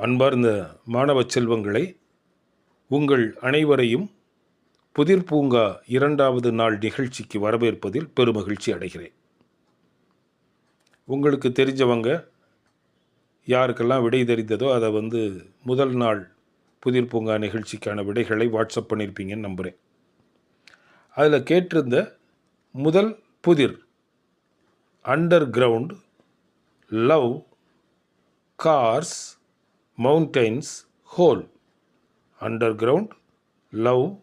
அன்பார்ந்த மாணவ செல்வங்களை உங்கள் அனைவரையும் புதிர் பூங்கா இரண்டாவது நாள் நிகழ்ச்சிக்கு வரவேற்பதில் பெருமகிழ்ச்சி அடைகிறேன். உங்களுக்கு தெரிஞ்சவங்க யாருக்கெல்லாம் விடை தெரிந்ததோ அதை வந்து முதல் நாள் புதிர் பூங்கா நிகழ்ச்சிக்கான விடைகளை வாட்ஸ்அப் பண்ணியிருப்பீங்கன்னு நம்புகிறேன் அதில் கேட்டிருந்த முதல் புதிர் under ground love cars mountains hole under ground love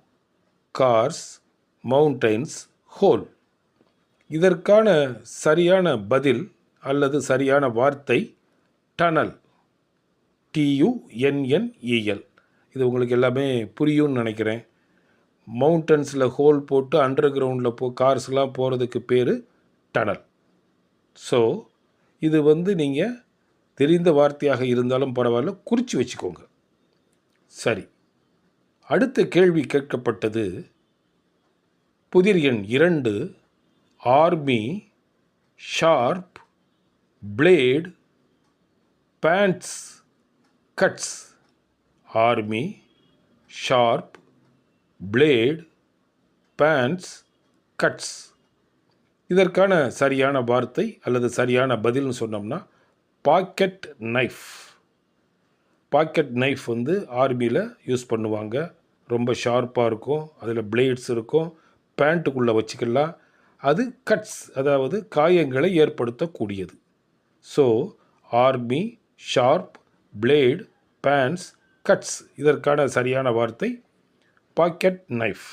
cars mountains hole இதற்கான சரியான பதில் அல்லது சரியான வார்த்தை டனல் டியுஎன்என்இஎல் இது உங்களுக்கு எல்லாமே புரியும்னு நினைக்கிறேன். மவுண்டன்ஸில் ஹோல் போட்டு அண்டர் கிரவுண்டில் போ கார்ஸ்லாம் போகிறதுக்கு பேர் டனல் ஸோ இது வந்து நீங்கள் தெரிந்த வார்த்தையாக இருந்தாலும் பரவாயில்ல குறித்து வச்சுக்கோங்க. சரி. அடுத்த கேள்வி கேட்கப்பட்டது புதிர் எண் இரண்டு army sharp blade pants cuts. Army sharp blade pants cuts. இதற்கான சரியான வார்த்தை அல்லது சரியான பதில்னு சொன்னோம்னா பாக்கெட் நைஃப். பாக்கெட் நைஃப் வந்து ஆர்மியில் யூஸ் பண்ணுவாங்க. ரொம்ப ஷார்ப்பாக இருக்கும். அதில் பிளேட்ஸ் இருக்கும். பேண்ட்டுக்குள்ளே வச்சுக்கலாம். அது கட்ஸ் அதாவது காயங்களை ஏற்படுத்தக்கூடியது. So army sharp blade pants cuts. இதற்கான சரியான வார்த்தை பாக்கெட் நைஃப்.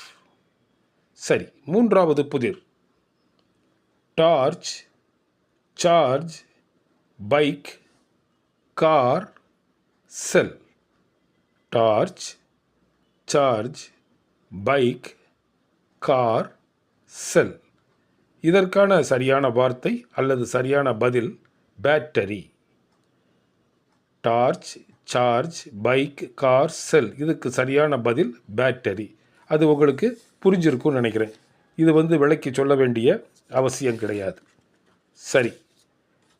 சரி மூன்றாவது புதிர். Torch charge bike car cell torch charge bike car cell. இதற்கான சரியான வார்த்தை அல்லது சரியான பதில் battery. Torch charge bike car cell. இதுக்கு சரியான பதில் பேட்டரி. அது உங்களுக்கு புரிஞ்சிருக்கும்னு நினைக்கிறேன். இது வந்து விளக்கி சொல்ல வேண்டிய அவசியம் கிடையாது. சரி.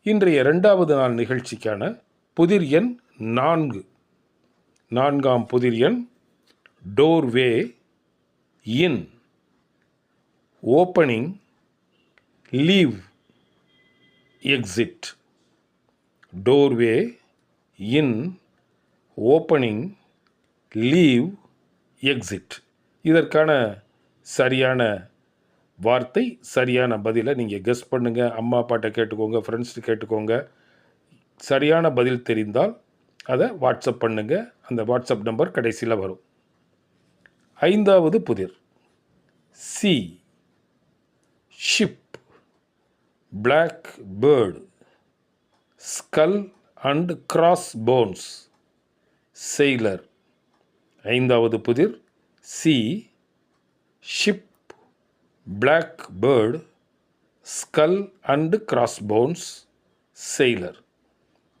இன்றைய ரெண்டாவது நாள் நிகழ்ச்சிக்கான புதிர் எண் நான்கு. நான்காம் புதிர் எண் doorway in opening leave exit doorway in opening leave exit இதற்கான சரியான வார்த்தை சரியான பதிலை நீங்கள் கெஸ் பண்ணுங்கள் அம்மா அப்பாட்ட கேட்டுக்கோங்க ஃப்ரெண்ட்ஸ்ட்டு கேட்டுக்கோங்க. சரியான பதில் தெரிந்தால் அதை வாட்ஸ்அப் பண்ணுங்கள் அந்த வாட்ஸ்அப் நம்பர் கடைசியில் வரும். ஐந்தாவது புதிர். Sea ship black bird skull and cross bones sailor ஐந்தாவது புதிர். Sea ship black bird skull and crossbones sailor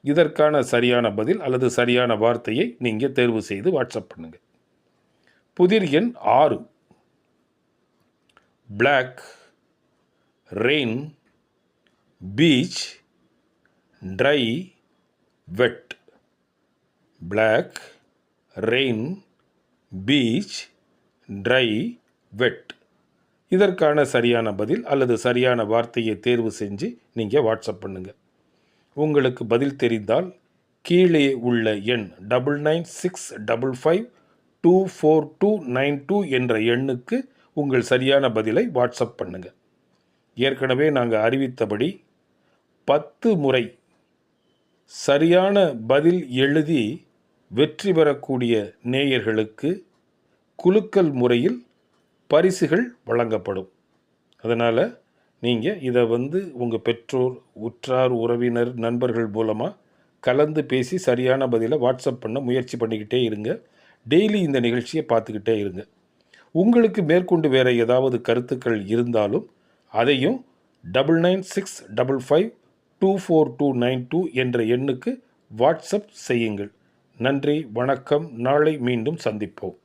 இதற்கான சரியான பதில் அல்லது சரியான வார்த்தையை நீங்கள் தேர்வு செய்து வாட்ஸ்அப் பண்ணுங்கள் புதிர் எண் ஆறு. Black rain beach dry wet black rain beach dry wet இதற்கான சரியான பதில் அல்லது சரியான வார்த்தையை தேர்வு செஞ்சு நீங்கள் வாட்ஸ்அப் பண்ணுங்கள் உங்களுக்கு பதில் தெரிந்தால் கீழே உள்ள எண் double nine six double five two four two nine two என்ற எண்ணுக்கு உங்கள் சரியான பதிலை வாட்ஸ்அப் பண்ணுங்கள் ஏற்கனவே நாங்கள் அறிவித்தபடி பத்து முறை சரியான பதில் எழுதி வெற்றி பெறக்கூடிய நேயர்களுக்கு குலுக்கல் முறையில் பரிசுகள் வழங்கப்படும். அதனால் நீங்கள் இதை வந்து உங்கள் பெற்றோர் உற்றார் உறவினர் நண்பர்கள் மூலமாக கலந்து பேசி சரியான பதிலை வாட்ஸ்அப் பண்ண முயற்சி பண்ணிக்கிட்டே இருங்க. டெய்லி இந்த நிகழ்ச்சியை பார்த்துக்கிட்டே இருங்க. உங்களுக்கு மேற்கொண்டு வேறு ஏதாவது கருத்துக்கள் இருந்தாலும் அதையும் double nine six double five two four two nine two என்ற எண்ணுக்கு வாட்ஸ்அப் செய்யுங்கள். நன்றி வணக்கம். நாளை மீண்டும் சந்திப்போம்.